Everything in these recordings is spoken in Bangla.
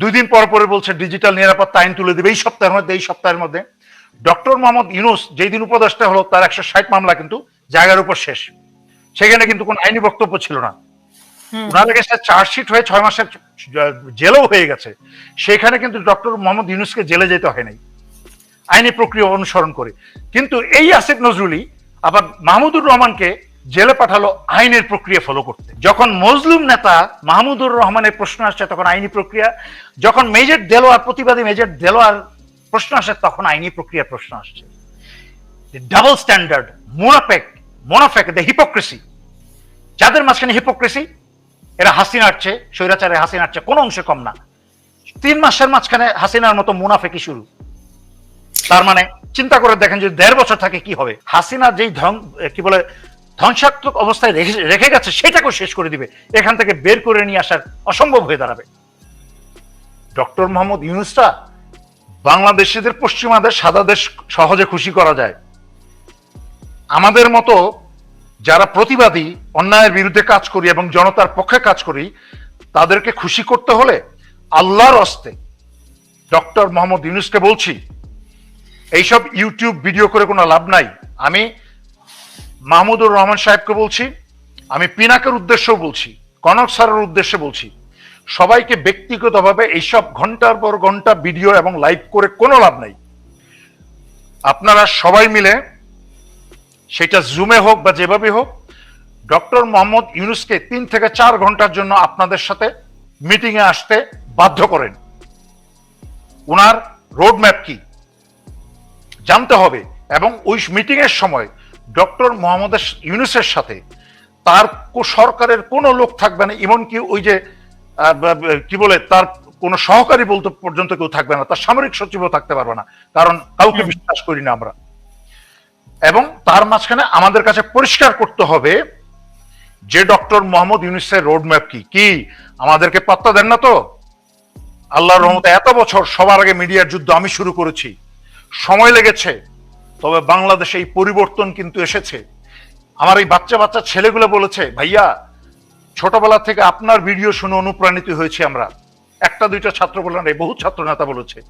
দুই দিন পর পরে বলছে ডিজিটাল নিরাপত্তা আইন তুলে দেবে। এই সপ্তাহের মধ্যে এই সপ্তাহের মধ্যে ডক্টর মোহাম্মদ ইউনুস যেই দিন উপদেষ্টা হলো তার একশো ষাট মামলা কিন্তু জায়গার উপর শেষ। সেখানে কিন্তু কোনো আইনি বক্তব্য ছিল না। ওনার কাছে চার্জশিট হয়ে ছয় মাসের জেলও হয়ে গেছে। সেখানে কিন্তু ডক্টর মোহাম্মদ ইউনুসকে জেলে যেতে হয় নাই। আইনি প্রক্রিয়া অনুসরণ করে। কিন্তু এই আসিফ নজরুলই আবার মাহমুদুর রহমানকে জেলে পাঠালো আইনের প্রক্রিয়া ফলো করতে। যখন মজলুম নেতা মাহমুদুর রহমানের প্রশ্ন আসছে তখন আইনি প্রক্রিয়া। যখন মেজর দেলোয়ার, প্রতিবাদী মেজর দেলোয়ার প্রশ্ন আসে তখন আইনি প্রক্রিয়ার প্রশ্ন আসছে। ডাবল স্ট্যান্ডার্ড মোনাফেক মোনাফেক দ্য হিপোক্রেসি যাদের মাঝখানে হিপোক্রেসি এরা হাসিনার চেয়ে স্বৈরাচারে হাসিনার চেয়ে কোনো অংশে কম না। তিন মাসের মাঝখানে হাসিনার মতো মুনাফেকি শুরু। তার মানে চিন্তা করে দেখেন যদি দেড় বছর থাকে কি হবে। হাসিনা যেই ধ্বং কি বলে ধ্বংসাত্মক অবস্থায় রেখে রেখে গেছে, সেটাকেও শেষ করে দিবে। এখান থেকে বের করে নিয়ে আসার অসম্ভব হয়ে দাঁড়াবে। ডক্টর মোহাম্মদ ইউনুসটা বাংলাদেশিদের, পশ্চিমাদের, সাদা দেশ সহজে খুশি করা যায়। আমাদের মতো যারা প্রতিবাদী, অন্যায়ের বিরুদ্ধে কাজ করি এবং জনতার পক্ষে কাজ করি, তাদেরকে খুশি করতে হলে আল্লাহর অস্তে ডক্টর মোহাম্মদ ইউনুসকে বলছি, এইসব ইউটিউব ভিডিও করে কোনো লাভ নাই। আমি মাহমুদুর রহমান সাহেবকে বলছি, আমি পিনাকের উদ্দেশ্যেও বলছি, কনক স্যারের উদ্দেশ্যে বলছি, সবাইকে ব্যক্তিগতভাবে এইসব ঘণ্টার পর ঘণ্টা ভিডিও এবং লাইভ করে কোনো লাভ নাই। আপনারা সবাই মিলে সেটা জুমে হোক বা যেভাবে হোক, ডক্টর মোহাম্মদ ইউনুসকে তিন থেকে চার ঘণ্টার জন্য আপনাদের সাথে মিটিংয়ে আসতে বাধ্য করেন। ওনার রোড ম্যাপ কি? জানতে হবে এবং ওই মিটিং এর সময় ডক্টর মোহাম্মদ ইউনুসের সাথে, তার সরকারের কোনো লোক থাকবে না, এমনকি ওই যে কি বলে, তার কোনো সহকারী বলতে পর্যন্ত কেউ থাকবে না, তার সামরিক সচিবও থাকতে পারবে না, কারণ কাউকে বিশ্বাস করি না আমরা। এবং তার মাঝখানে আমাদের কাছে পরিষ্কার করতে হবে যে ডক্টর মোহাম্মদ ইউনুসের রোড ম্যাপ কি? কি? আমাদেরকে পাত্তা দেন না তো? আল্লাহর রহমতে এত বছর সবার আগে মিডিয়ার যুদ্ধ আমি শুরু করেছি। সময় লেগেছে। তবে বাংলাদেশে এই পরিবর্তন কিন্তু এসেছে। আমার এই বাচ্চা বাচ্চা ছেলেগুলো বলেছে, ভাইয়া, ছোটবেলা থেকে আপনার ভিডিও শুনে অনুপ্রাণিত হয়েছি আমরা। একটা, দুইটা ছাত্র বলে এই বহু ছাত্র নেতা বলেছে।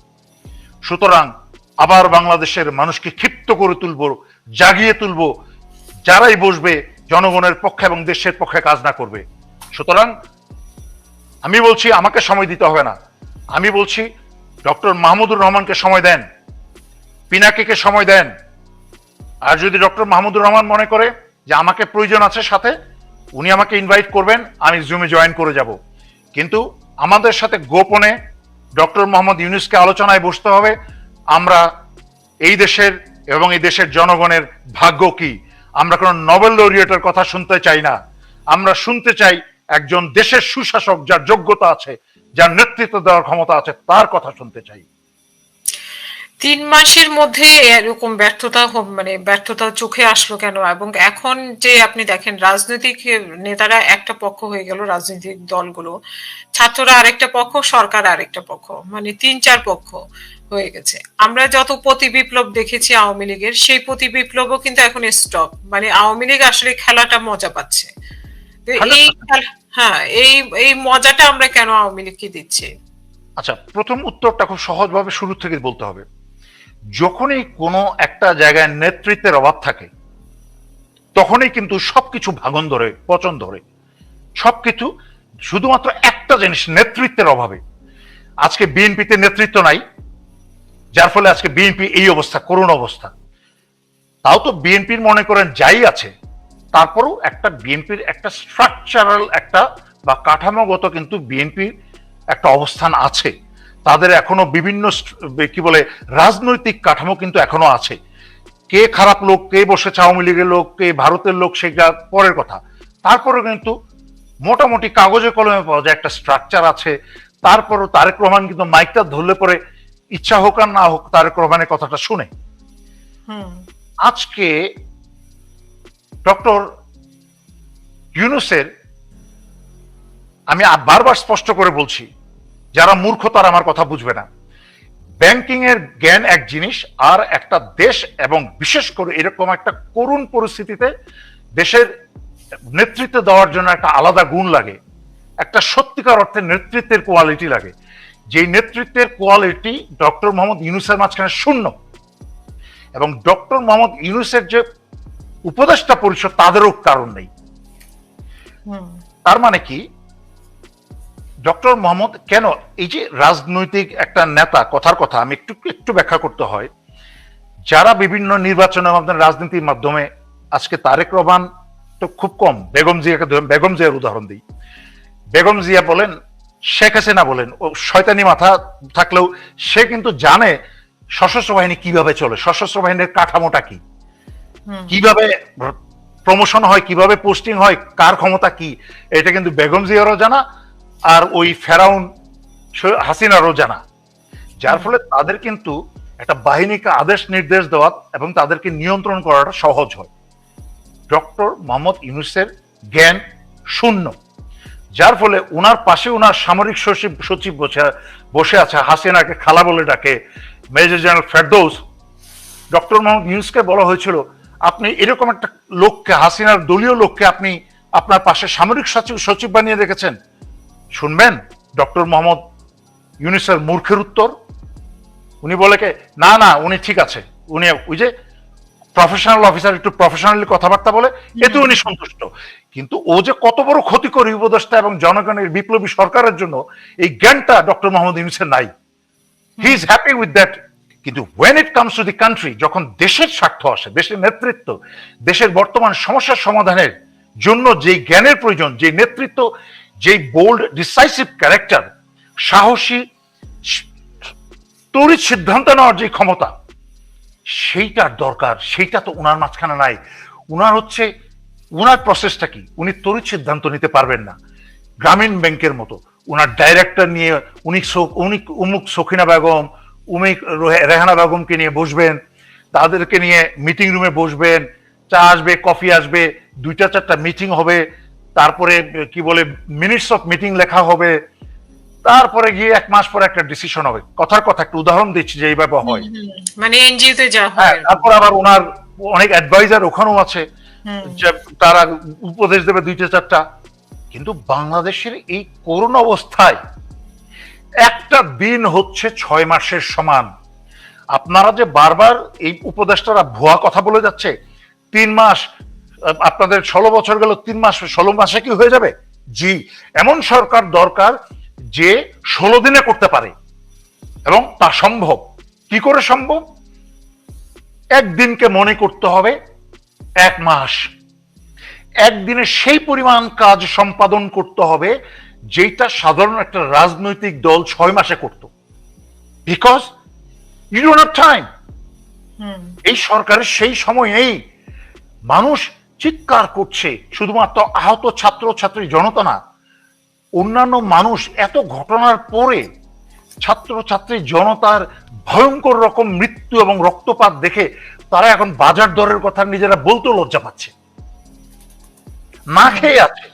সুতরাং আবার বাংলাদেশের মানুষকে ক্ষিপ্ত করে তুলবো, জাগিয়ে তুলব। যারাই বসবে, জনগণের পক্ষে এবং দেশের পক্ষে কাজ না করবে। সুতরাং আমি বলছি, আমাকে সময় দিতে হবে না। আমি বলছি, ডক্টর মাহমুদুর রহমানকে সময় দেন। পিনাকিকে সময় দেন। আর যদি ডক্টর মাহমুদুর রহমান মনে করে যে আমাকে প্রয়োজন আছে সাথে, উনি আমাকে ইনভাইট করবেন, আমি জুমে জয়েন করে যাব। কিন্তু আমাদের সাথে গোপনে ডক্টর মোহাম্মদ ইউনুসকে আলোচনায় বসতে হবে, আমরা এই দেশের এবং এই দেশের জনগণের ভাগ্য কি? আমরা কোনো নোবেল লরিয়েটের কথা শুনতে চাই না। আমরা শুনতে চাই একজন দেশের সুশাসক যার যোগ্যতা আছে, যার নেতৃত্ব দেওয়ার ক্ষমতা আছে, তার কথা শুনতে চাই। তিন মাসের মধ্যে এরকম ব্যর্থতা মানে ব্যর্থতা চোখে আসলো কেন? এবং এখন যে আপনি দেখেন রাজনৈতিক নেতারা একটা পক্ষ হয়ে গেল রাজনৈতিক দলগুলো। ছাত্ররা আরেকটা পক্ষ সরকার আরেকটা পক্ষ মানে তিন চার পক্ষ হয়ে গেছে। আমরা যত প্রতি বিপ্লব দেখেছি আওয়ামী লীগের সেই প্রতি বিপ্লবও কিন্তু এখন স্টপ মানে আওয়ামী লীগ আসলে খেলাটা মজা পাচ্ছে। এই হ্যাঁ এই এই মজাটা আমরা কেন আওয়ামী লীগকে দিচ্ছি? আচ্ছা প্রথম উত্তরটা খুব সহজভাবে শুরু থেকে বলতে হবে। যখনই কোনো একটা জায়গায় নেতৃত্বের অভাব থাকে, তখনই কিন্তু সবকিছু ভাঙন ধরে, পচন ধরে। সবকিছু শুধুমাত্র একটা জিনিস, নেতৃত্বের অভাবে। আজকে বিএনপিতে নেতৃত্ব নাই, যার ফলে আজকে বিএনপি এই অবস্থা, করুণ অবস্থা। তাও তো বিএনপির মনে করেন যাই আছে, তারপরেও একটা বিএনপির একটা স্ট্রাকচারাল একটা বা কাঠামোগত কিন্তু বিএনপির একটা অবস্থান আছে। তাদের এখনও বিভিন্ন কি বলে রাজনৈতিক কাঠামো কিন্তু এখনও আছে। কে খারাপ লোক কে বসেছে আওয়ামী লীগের লোক কে ভারতের লোক সেটা পরের কথা। তারপরে কিন্তু মোটামুটি কাগজে কলমে পাওয়া যায় একটা স্ট্রাকচার আছে। তারপরও তারেক রহমান কিন্তু মাইকটা ধরলে পরে ইচ্ছা হোক আর না হোক তারেক রহমানের কথাটা শুনে। হুম। আজকে ডক্টর ইউনুসের আমি বারবার স্পষ্ট করে বলছি যারা মূর্খ তারা আমার কথা বুঝবে না। ব্যাংকিং এর জ্ঞান এক জিনিস আর একটা দেশ এবং বিশেষ করে এরকম একটা করুণ পরিস্থিতিতে দেশের নেতৃত্ব দেওয়ার জন্য একটা আলাদা গুণ লাগে একটা সত্যিকার অর্থে নেতৃত্বের কোয়ালিটি লাগে। যে নেতৃত্বের কোয়ালিটি ডক্টর মোহাম্মদ ইউনুসের মাঝখানে শূন্য। এবং ডক্টর মোহাম্মদ ইউনুসের যে উপদেষ্টা পরিষদ তাদেরও কারণ নেই। তার মানে কি? ডক্টর মোহাম্মদ কেন এই যে রাজনৈতিক একটা নেতা কথার কথা আমি একটু একটু ব্যাখ্যা করতে হয়। যারা বিভিন্ন নির্বাচনে আমাদের রাজনীতির মাধ্যমে আজকে তারেক রহমান তো খুব কম বেগম জিয়াকে বেগম জিয়ার উদাহরণ দিই। বেগম জিয়া বলেন শেখ হাসিনা বলেন ও শয়তানি মাথা থাকলেও সে কিন্তু জানে সশস্ত্র বাহিনী কীভাবে চলে সশস্ত্র বাহিনীর কাঠামোটা কি। কীভাবে প্রমোশন হয় কীভাবে পোস্টিং হয় কার ক্ষমতা কি এটা কিন্তু বেগম জিয়ারও জানা আর ওই ফেরাউন হাসিনা রোজানা যার ফলে তাদের কিন্তু একটা বাহিনীকে আদেশ নির্দেশ দেওয়া এবং তাদেরকে নিয়ন্ত্রণ করাটা সহজ হয়। ডক্টর মোহাম্মদ ইউনুসের জ্ঞান শূন্য যার ফলে ওনার পাশে ওনার সামরিক সচিব সচিব বসে বসে আছে হাসিনাকে খালা বলে ডাকে major general Ferdous. Doctor Mohammad ইউনুসকে বলা হয়েছিল আপনি এরকম একটা লোককে হাসিনার দলীয় লোককে আপনি আপনার পাশে সামরিক সচিব সচিব বানিয়ে রেখেছেন শুনবেন? ডক্টর মোহাম্মদ ইউনুসের মূর্খের উত্তর? উনি বলে কে? না না উনি ঠিক আছে। উনি ওই যে প্রফেশনাল অফিসার একটু প্রফেশনালি কথাবার্তা বলে এতে উনি সন্তুষ্ট। কিন্তু ও যে কত বড় ক্ষতিকর উপদেষ্টা এবং জনগণের বিপ্লবী সরকারের জন্য এই জ্ঞানটা ডক্টর মোহাম্মদ ইউনুসের নাই। He is happy with that কিন্তু when it comes to the country যখন দেশের স্বার্থ আসে দেশের নেতৃত্ব দেশের বর্তমান সমস্যার সমাধানের জন্য যে জ্ঞানের প্রয়োজন যে নেতৃত্ব যে বোল্ড ডিসাইসিভ ক্যারেক্টার সাহসী তড়িৎ সিদ্ধান্ত নেওয়ার যে ক্ষমতা, সেইটার দরকার, সেইটা তো উনার মাঝখানে নাই। উনার হচ্ছে, উনার প্রসেসটা কি? উনি তড়িৎ সিদ্ধান্ত নিতে পারবেন না। গ্রামীণ ব্যাংকের মতো। উনার ডাইরেক্টর নিয়ে উনি উনি উমুক সখিনা বেগম, উমিক রোহে- রেহানা বেগমকে নিয়ে বসবেন। তাদেরকে নিয়ে মিটিং রুমে বসবেন। চা আসবে কফি আসবে, দুইটা চারটা মিটিং হবে। তারপরে কি বলে মিনিটস অফ মিটিং লেখা হবে। তারপরে গিয়ে এক মাস পরে একটা ডিসিশন হবে। কথার কথা একটা উদাহরণ দিচ্ছি যে এইভাবে হয়। মানে এনজিও তে যা হ্যাঁ হয় তারপর আবার ওনার অনেক অ্যাডভাইজার ওখানেও আছে। যে তারা উপদেশ দেবে দুইটা চারটা। কিন্তু বাংলাদেশের এই করোনা অবস্থায় একটা দিন হচ্ছে ছয় মাসের সমান। আপনারা যে বারবার এই উপদেষ্টারা ভুয়া কথা বলে যাচ্ছে তিন মাস আপনাদের ষোলো বছর গেল তিন মাস ষোলো মাসে কি হয়ে যাবে? জি এমন সরকার দরকার যে ষোলো দিনে করতে পারে। এবং তা সম্ভব। কি করে সম্ভব? একদিনকে মনে করতে হবে এক মাস। একদিনে সেই পরিমাণ কাজ সম্পাদন করতে হবে যেটা সাধারণ একটা রাজনৈতিক দল ছয় মাসে করত। বিকজ ইউ ডোন্ট টাইম এই সরকারের সেই সময় নেই। মানুষ চিৎকার করছে, শুধুমাত্র আহত ছাত্র, ছাত্রী, জনতা না, অন্যান্য মানুষ এত ঘটনার পরে ছাত্র, ছাত্রী, জনতার ভয়ঙ্কর রকম মৃত্যু এবং রক্তপাত দেখে তারা এখন বাজার দরের কথা নিজেরা বলতেও লজ্জা পাচ্ছে। না খেয়ে আছে।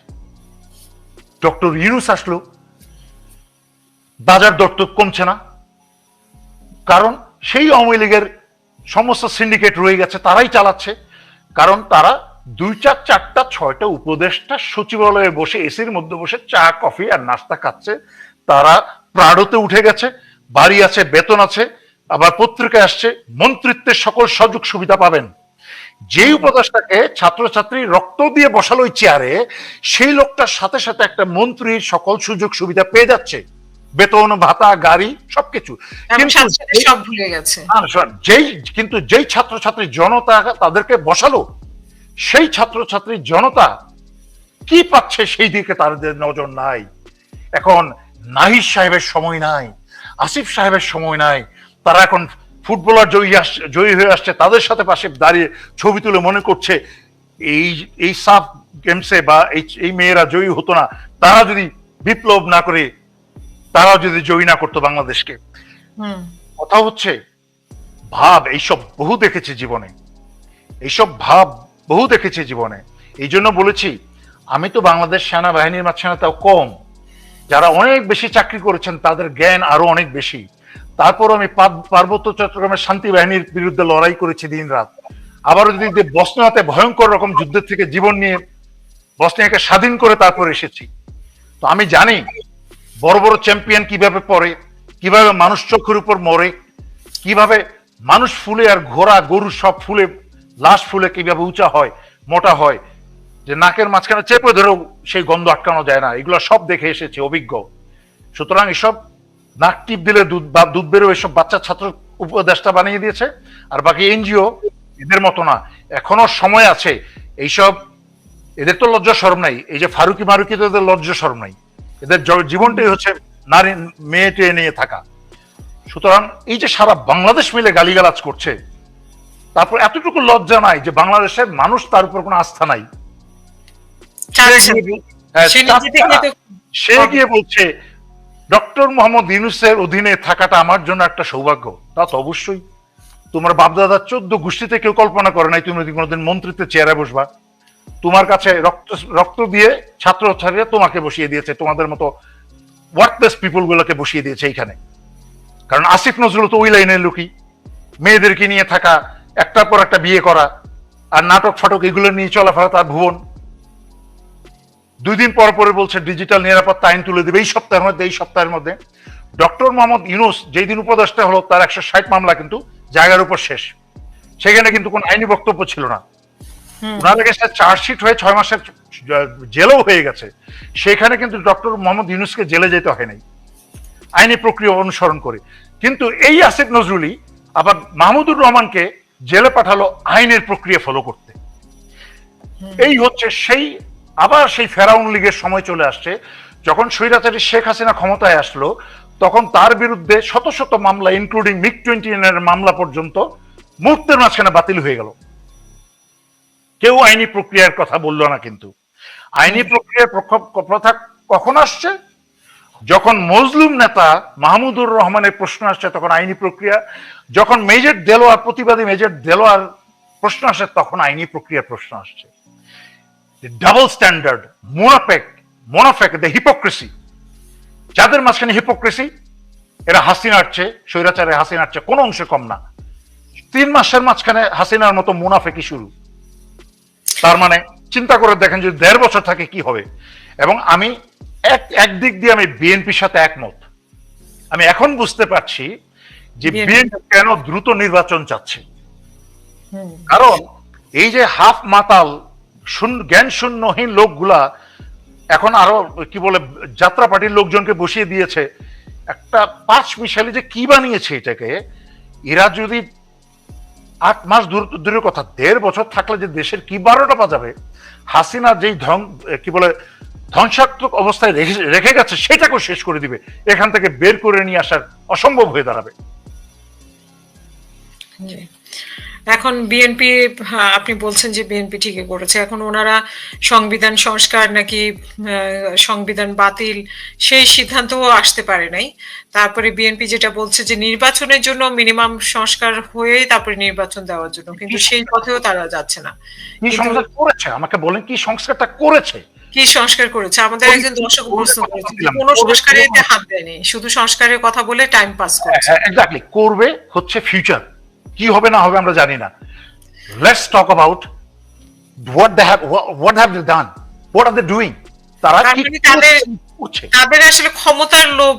ডক্টর ইউনুস আসলো। বাজার দর তো কমছে না। কারণ সেই আওয়ামী লীগের সমস্ত সিন্ডিকেট রয়ে গেছে, তারাই চালাচ্ছে। কারণ তারা দুইটা চারটা ছয়টা উপদেষ্টা সচিবালয়ে বসে এসির মধ্যে বসে চা কফি আর নাস্তা খাচ্ছে। তারা প্রাড়তে উঠে গেছে বাড়ি আছে বেতন আছে আবার পত্রিকায় আসছে মন্ত্রিত্বের সকল সুযোগ সুবিধা পাবেন। যেই উপদেষ্টাকে ছাত্রছাত্রী রক্ত দিয়ে বসালো ওই চেয়ারে সেই লোকটার সাথে সাথে একটা মন্ত্রীর সকল সুযোগ সুবিধা পেয়ে যাচ্ছে। বেতন ভাতা গাড়ি সবকিছু। যেই কিন্তু যেই ছাত্রছাত্রী জনতা তাদেরকে বসালো সেই ছাত্রছাত্রী জনতা কি পাচ্ছে সেই দিকে তাদের নজর নাই। এখন নাহিদ সাহেবের সময় নাই আসিফ সাহেবের সময় নাই তারা এখন ফুটবলার জয়ী আসছে জয়ী হয়ে আসছে তাদের সাথে পাশে দাঁড়িয়ে ছবি তুলে মনে করছে এই এই সাফ গেমসে বা এই এই মেয়েরা জয়ী হতো না তারা যদি বিপ্লব না করে তারা যদি জয়ী না করতো বাংলাদেশকে। হুম। কথা হচ্ছে ভাব এইসব বহু দেখেছি জীবনে। এইসব ভাব বহু দেখেছি জীবনে। এই জন্য বলেছি, আমি তো বাংলাদেশ সেনাবাহিনীর মাঝখানে তাও কম। যারা অনেক বেশি চাকরি করেছেন, তাদের জ্ঞান আরও অনেক বেশি। তারপর আমি পার্বত্য চট্টগ্রামের শান্তি বাহিনীর বিরুদ্ধে লড়াই করেছি দিন রাত আবারও যদি যে বসনিয়াতে ভয়ঙ্কর রকম যুদ্ধের থেকে জীবন নিয়ে বসনিয়াকে স্বাধীন করে তারপর এসেছি। তো আমি জানি, বড় বড় চ্যাম্পিয়ন কীভাবে পড়ে, কীভাবে মানুষ চোখের উপর মরে, কীভাবে মানুষ ফুলে আর ঘোড়া, গরু সব ফুলে লাশ ফুলে কীভাবে উঁচা হয়, মোটা হয়, যে নাকের মাঝখানে চেপে ধরেও সেই গন্ধ আটকানো যায় না। এগুলো সব দেখে এসেছে, অভিজ্ঞ। সুতরাং এসব নাক টিপ দিলে দুধ বা দুধ বেরো এসব বাচ্চা ছাত্র উপদেষ্টা বানিয়ে দিয়েছে। আর বাকি এনজিও এদের মতো না। এখনও সময় আছে। এইসব এদের তো লজ্জা শরম নাই। এই যে ফারুকি মারুকি তো এদের লজ্জা শরম নাই। এদের জীবনটাই হচ্ছে নারী মেয়েটে নিয়ে থাকা। সুতরাং এই যে সারা বাংলাদেশ মিলে গালিগালাজ করছে তারপর এতটুকু লজ্জা নাই যে বাংলাদেশের মানুষ তার উপর কোনো আস্থা নাই। সে গিয়ে- হ্যাঁ, সে গিয়ে বলছে ডক্টর মোহাম্মদ ইউনুসের অধীনে থাকাটা আমার জন্য একটা সৌভাগ্য। তা তো অবশ্যই। তোমার বাপদাদার চোদ্দ গোষ্ঠীতে কেউ কল্পনা করে নাই তুমি যদি কোনোদিন মন্ত্রিত্বের চেয়ারে বসবা। তোমার কাছে রক্ত রক্ত দিয়ে ছাত্র ছাত্রীরা তোমাকে বসিয়ে দিয়েছে তোমাদের মতো ওয়ার্কলেস পিপুল গুলোকে বসিয়ে দিয়েছে এইখানে। কারণ আসিফ নজরুল তো ওই লাইনের লোকই। মেয়েদেরকে নিয়ে থাকা একটার পর একটা বিয়ে করা আর নাটক ফাটক এগুলো নিয়ে চলাফেরা তার ভুবন। দুই দিন পর পরে বলছে ডিজিটাল নিরাপত্তা আইন তুলে দেবে। এই সপ্তাহের মধ্যে এই সপ্তাহের মধ্যে ডক্টর মোহাম্মদ ইউনুস যেই দিন উপদেষ্টা হলো তার একশো ষাট মামলা কিন্তু জায়গার উপর শেষ। সেখানে কিন্তু কোনো আইনি বক্তব্য ছিল না। ওনার কাছে চার্জশিট হয়ে ছয় মাসের জেলও হয়ে গেছে। সেখানে কিন্তু ডক্টর মোহাম্মদ ইউনুসকে জেলে যেতে হয় নাই। আইনি প্রক্রিয়া অনুসরণ করে। কিন্তু এই আসিফ নজরুলই আবার মাহমুদুর রহমানকে জেলে পাঠালো আইনের প্রক্রিয়া ফলো করতে। এই হচ্ছে সেই আবার সেই ফেরাউন লীগের সময় চলে আসছে যখন স্বৈরাচারী শেখ হাসিনা ক্ষমতায় আসলো তখন তার বিরুদ্ধে শত শত মামলা ইনক্লুডিং মিগ টোয়েন্টি এর মামলা পর্যন্ত মুহূর্তের মাঝখানে বাতিল হয়ে গেল। কেউ আইনি প্রক্রিয়ার কথা বলল না কিন্তু। আইনি প্রক্রিয়ার প্রথা কখন আসছে? যখন মজলুম নেতা মাহমুদুর রহমানের প্রশ্ন আসছে তখন আইনি প্রক্রিয়া, যখন মেজর দেলোয়ার, প্রতিবাদী মেজর দেলোয়ার প্রশ্ন আসে তখন আইনি প্রক্রিয়ার প্রশ্ন আসছে। ডাবল স্ট্যান্ডার্ড মোনাফেক মোনাফেক দ্য হিপোক্রেসি যাদের মাঝখানে হিপোক্রেসি এরা হাসিনার চেয়ে, স্বৈরাচারে হাসিনার চেয়ে কোনো অংশে কম না। তিন মাসের মাঝখানে হাসিনার মতো মুনাফেকি শুরু। তার মানে চিন্তা করে দেখেন যদি দেড় বছর থাকে কি হবে। এবং আমি এক একদিক দিয়ে আমি বিএনপির সাথে একমত। আমি এখন বুঝতে পারছি যে বিএনপি কেন দ্রুত নির্বাচন চাচ্ছে। কারণ এই যে হাফ মাতাল জ্ঞান শূন্যহীন লোকগুলা এখন আরও কি বলে যাত্রা পার্টির লোকজনকে বসিয়ে দিয়েছে। একটা পাঁচ মিশালি যে কি বানিয়েছে এটাকে এরা যদি আট মাস দূর দূরের কথা দেড় বছর থাকলে যে দেশের কি বারোটা বাজাবে হাসিনা যেই ধ্বং কি বলে ধ্বংসাত্মক অবস্থায় রেখে গেছে সেটাকেও শেষ করে দিবে। এখান থেকে বের করে নিয়ে আসার অসম্ভব হয়ে দাঁড়াবে। এখন বিএনপি আপনি বলছেন যে বিএনপি ঠিকই করেছে। এখন ওনারা সংবিধান সংস্কার নাকি সংবিধান বাতিল সেই সিদ্ধান্তও আসতে পারে নাই। তারপরে বিএনপি যেটা বলছে যে নির্বাচনের জন্য মিনিমাম সংস্কার হয়ে তারপরে নির্বাচন দেওয়ার জন্য। কিন্তু সেই পথেও তারা যাচ্ছে না। কি সংস্কার করেছে? আমাকে বলেন কি সংস্কারটা করেছে? কি সংস্কার করেছে? আমাদের একজন দর্শক প্রশ্ন করেছে। কোনো সংস্কারে এতে হাত দেয়নি। শুধু সংস্কারের কথা বলে টাইম পাস করছে। এক্স্যাক্টলি করবে হচ্ছে ফিউচার কি হবে না হবে আমরা জানি না। Let's talk about what they have what have they done what are they doing তারা কি মানে করছে? তাদের আসলে ক্ষমতার লোভ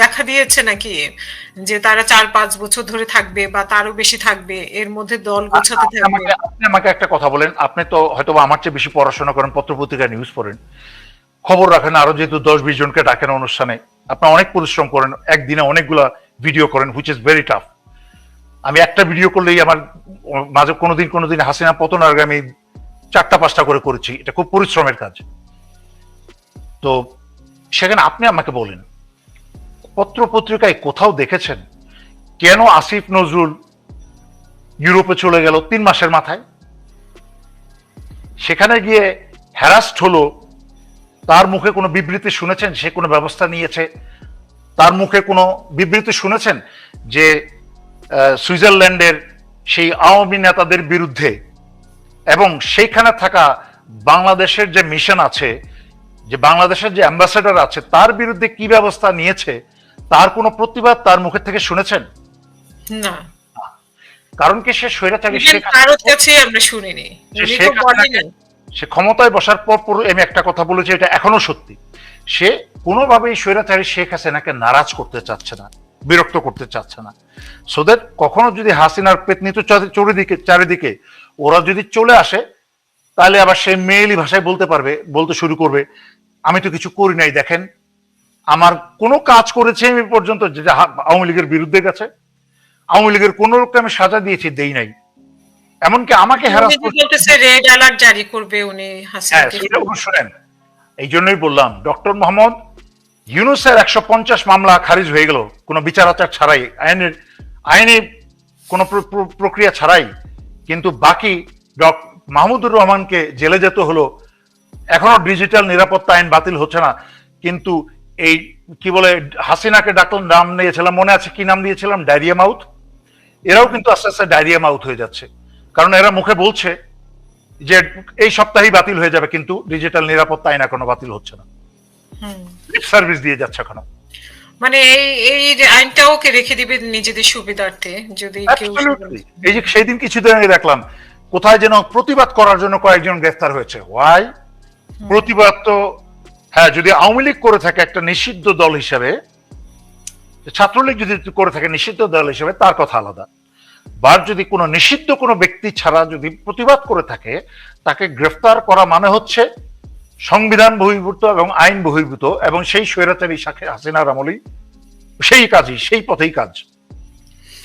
দেখা দিয়েছে নাকি? যে তারা চার পাঁচ বছর ধরে থাকবে বা তারও বেশি থাকবে এর মধ্যে দল গোছাতে থাকবে। আমাকে আপনি আমাকে একটা কথা বলেন। আপনি তো হয়তো আমার চেয়ে বেশি পড়াশোনা করেন পত্রপত্রিকা নিউজ পড়েন। খবর রাখেন আরও যেহেতু দশ বিশ জনকে ডাকেন অনুষ্ঠানে। আপনি অনেক পরিশ্রম করেন একদিনে অনেকগুলা ভিডিও করেন হুইচ ইজ ভেরি টাফ আমি একটা ভিডিও করলেই আমার মাঝে কোনোদিন কোনোদিন হাসিনা পতন আগে আমি চারটা পাঁচটা করে করেছি। এটা খুব পরিশ্রমের কাজ। তো সেখানে আপনি আমাকে বলেন পত্র পত্রিকায় কোথাও দেখেছেন? কেন আসিফ নজরুল ইউরোপে চলে গেল তিন মাসের মাথায়? সেখানে গিয়ে হ্যারাস্ট হলো, তার মুখে কোনো বিবৃতি শুনেছেন? সে কোনো ব্যবস্থা নিয়েছে? তার মুখে কোনো বিবৃতি শুনেছেন যে সুইজারল্যান্ডের সেই আওয়ামী নেতাদের বিরুদ্ধে? এবং সেইখানে থাকা বাংলাদেশের যে মিশন আছে, যে বাংলাদেশের যে অ্যাম্বাসেডর আছে, তার বিরুদ্ধে কি ব্যবস্থা নিয়েছে? তার কোনো প্রতিবাদ তার মুখের থেকে শুনেছেন? না। কারণ কি সে স্বৈরাচারী? শেখ কারোর কাছে আমরা শুনিনি। সে তো সে ক্ষমতায় বসার পর পর আমি একটা কথা বলেছি এটা এখনও সত্যি। সে কোনোভাবেই স্বৈরাচারী শেখ হাসিনাকে নারাজ করতে চাচ্ছে না বিরক্ত করতে চাচ্ছে না। সো দ্যাট কখনো যদি হাসিনার পেতনিত চারি- চারিদিকে চারিদিকে ওরা যদি চলে আসে তাহলে আবার সে মেয়েলি ভাষায় বলতে পারবে বলতে শুরু করবে। আমি তো কিছু করি নাই দেখেন। আমার কোনো কাজ করেছে আমি পর্যন্ত যেটা আওয়ামী লীগের বিরুদ্ধে গেছে। আওয়ামী লীগের কোন লোককে আমি সাজা দিয়েছি দেই নাই। এমনকি আমাকে হ্যারাস বলতেছে রেড অ্যালার্ট জারি করবে উনি হ্যাঁ সেটা উনি এই জন্যই বললাম ডক্টর মোহাম্মদ ইউনুসের একশো পঞ্চাশ মামলা খারিজ হয়ে গেল। কোনো বিচার আচার ছাড়াই আইনের আইনে কোনো প্র- প্র- প্রক্রিয়া ছাড়াই। কিন্তু বাকি ডক মাহমুদুর রহমানকে জেলে যেতে হলো। এখনও ডিজিটাল নিরাপত্তা আইন বাতিল হচ্ছে না। কিন্তু এই কি বলে হাসিনাকে ডাকলাম নাম নিয়েছিলাম মনে আছে কি নাম দিয়েছিলাম? Diarrhoea mouth. এরাও কিন্তু আস্তে আস্তে ডায়রিয়া মাউথ হয়ে যাচ্ছে। কারণ এরা মুখে বলছে যে এই সপ্তাহেই বাতিল হয়ে যাবে কিন্তু ডিজিটাল নিরাপত্তা আইন এখনও বাতিল হচ্ছে না। লিপ সার্ভিস দিয়ে যাচ্ছে এখনও। মানে এই এই যে আইনটাও কে রেখে দিবে নিজেদের সুবিধার্থে যদি কেউ এই যে সেই দিন কিছুদিন আগে দেখলাম কোথায় যেন প্রতিবাদ করার জন্য কয়েকজন গ্রেফতার হয়েছে। ওয়াই প্রতিবাদ তো হ্যাঁ যদি আওয়ামী লীগ করে থাকে একটা নিষিদ্ধ দল হিসেবে, ছাত্রলীগ যদি করে থাকে নিষিদ্ধ দল হিসেবে, তার কথা আলাদা। বা যদি কোনো নিষিদ্ধ কোনো ব্যক্তি ছাড়া যদি প্রতিবাদ করে থাকে, তাকে গ্রেফতার করা মানে হচ্ছে সংবিধান বহির্ভূত এবং আইন বহির্ভূত, এবং সেই স্বৈরাচারী হাসিনার আমলেই সেই কাজই, সেই পথেই কাজ।